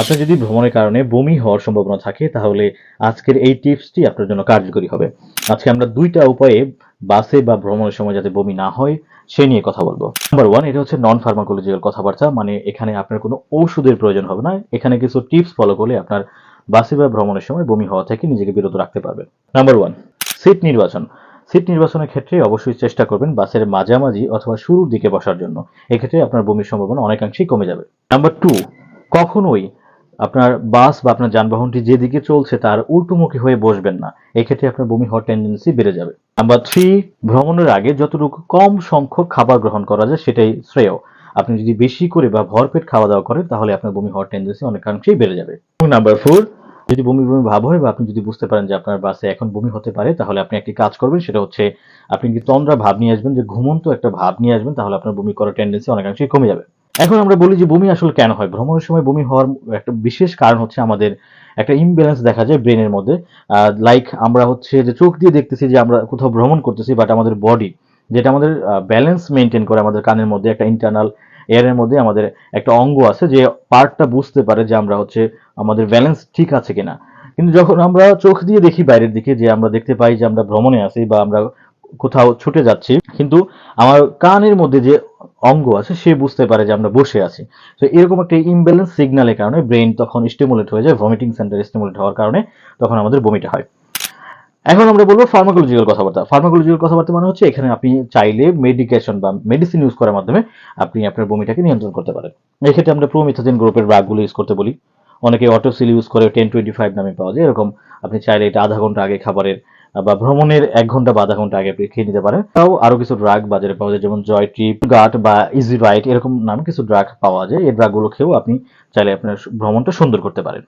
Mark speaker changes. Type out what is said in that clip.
Speaker 1: আপনার যদি ভ্রমণের কারণে বমি হওয়ার সম্ভাবনা থাকে, তাহলে আজকের এই টিপসটি আপনার জন্য কার্যকরী হবে। আজকে আমরা দুইটা উপায়ে বাসে বা ভ্রমণের সময় যাতে বমি না হয়, সে নিয়ে কথা বলব। নাম্বার ওয়ান এটা হচ্ছে নন ফার্মাকোলজিক্যাল কথাবার্তা মানে এখানে আপনার কোনো ঔষধের প্রয়োজন হবে না। এখানে কিছু টিপস ফলো করলে আপনার বাসে বা ভ্রমণের সময় বমি হওয়া থেকে নিজেকে বিরত রাখতে পারবেন। নাম্বার ওয়ান সিট নির্বাচন। সিট নির্বাচনের ক্ষেত্রে অবশ্যই চেষ্টা করবেন বাসের মাঝামাঝি অথবা শুরুর দিকে বসার জন্য। এক্ষেত্রে আপনার বমির সম্ভাবনা অনেকাংশেই কমে যাবে। নাম্বার টু কখনোই আপনার বাস বা আপনার যানবাহনটি যেদিকে চলছে তার উল্টোমুখী হয়ে বসবেন না। এক্ষেত্রে আপনার বমি হওয়ার টেন্ডেন্সি বেড়ে যাবে। নাম্বার থ্রি ভ্রমণের আগে যতটুকু কম সংখ্যক খাবার গ্রহণ করা যায় সেটাই শ্রেয়। আপনি যদি বেশি করে বা ভরপেট খাওয়া দাওয়া করেন, তাহলে আপনার বমি হওয়ার টেন্ডেন্সি অনেকাংশেই বেড়ে যাবে। নাম্বার ফোর যদি বমি বমি ভাব হয় বা আপনি যদি বুঝতে পারেন যে আপনার বাসে এখন বমি হতে পারে, তাহলে আপনি একটি কাজ করবেন, সেটা হচ্ছে আপনি কি তন্দ্রা ভাব নিয়ে আসবেন, যে ঘুমন্ত একটা ভাব নিয়ে আসবেন, তাহলে আপনার বমি করার টেন্ডেন্সি অনেকাংশেই কমে যাবে। এখন আমরা বলি যে বমি আসলে কেন হয়? ভ্রমণের সময় বমি হওয়ার একটা বিশেষ কারণ হচ্ছে আমাদের একটা ইমব্যালেন্স দেখা যায় ব্রেনের মধ্যে। লাইক আমরা হচ্ছে যে চোখ দিয়ে দেখতেছি যে আমরা কোথাও ভ্রমণ করতেছি বাট আমাদের বডি যেটা আমাদের ব্যালেন্স মেনটেন করে আমাদের কানের মধ্যে, একটা ইন্টারনাল এয়ারের মধ্যে আমাদের একটা অঙ্গ আছে যে পার্টটা বুঝতে পারে যে আমরা হচ্ছে আমাদের ব্যালেন্স ঠিক আছে কিনা। কিন্তু যখন আমরা চোখ দিয়ে দেখি বাইরের দিকে যে আমরা দেখতে পাই যে আমরা ভ্রমণে আছি বা আমরা কোথাও ছুটে যাচ্ছি, কিন্তু আমার কানের মধ্যে যে অঙ্গ আছে, সে বুঝতে পারে যে আমরা বসে আছি। তো এরকম একটা ইমব্যালেন্স সিগন্যালের কারণে ব্রেন তখন স্টিমুলেট হয়ে যায় ভমিটিং সেন্টার স্টিমুলেট হওয়ার কারণে তখন আমাদের বমিটা হয়। এখন আমরা বলব ফার্মাকোলজিক্যাল কথাবার্তা। ফার্মাকোলজিক্যাল কথাবার্তা মানে হচ্ছে এখানে আপনি চাইলে মেডিকেশন বা মেডিসিন ইউজ করার মাধ্যমে আপনি আপনার বমিটাকে নিয়ন্ত্রণ করতে পারেন। এক্ষেত্রে আমরা প্রোমিথাজিন গ্রুপের ড্রাগগুলো ইউজ করতে বলি। অনেকে অটোসিল ইউজ করে টেন টোয়েন্টি ফাইভ নামে পাওয়া যায়। এরকম আপনি চাইলে এটা আধা ঘণ্টা আগে খাবারের বা ভ্রমণের এক ঘণ্টা বা আধা ঘণ্টা আগে আপনি খেয়ে নিতে পারেন। তাও আরও কিছু ড্রাগ বাজারে পাওয়া যায়, যেমন জয় ট্রিপ গাট বা ইজি রাইট এরকম নামে কিছু ড্রাগ পাওয়া যায়। এই ড্রাগগুলো খেয়েও আপনি চাইলে আপনার ভ্রমণটা সুন্দর করতে পারেন।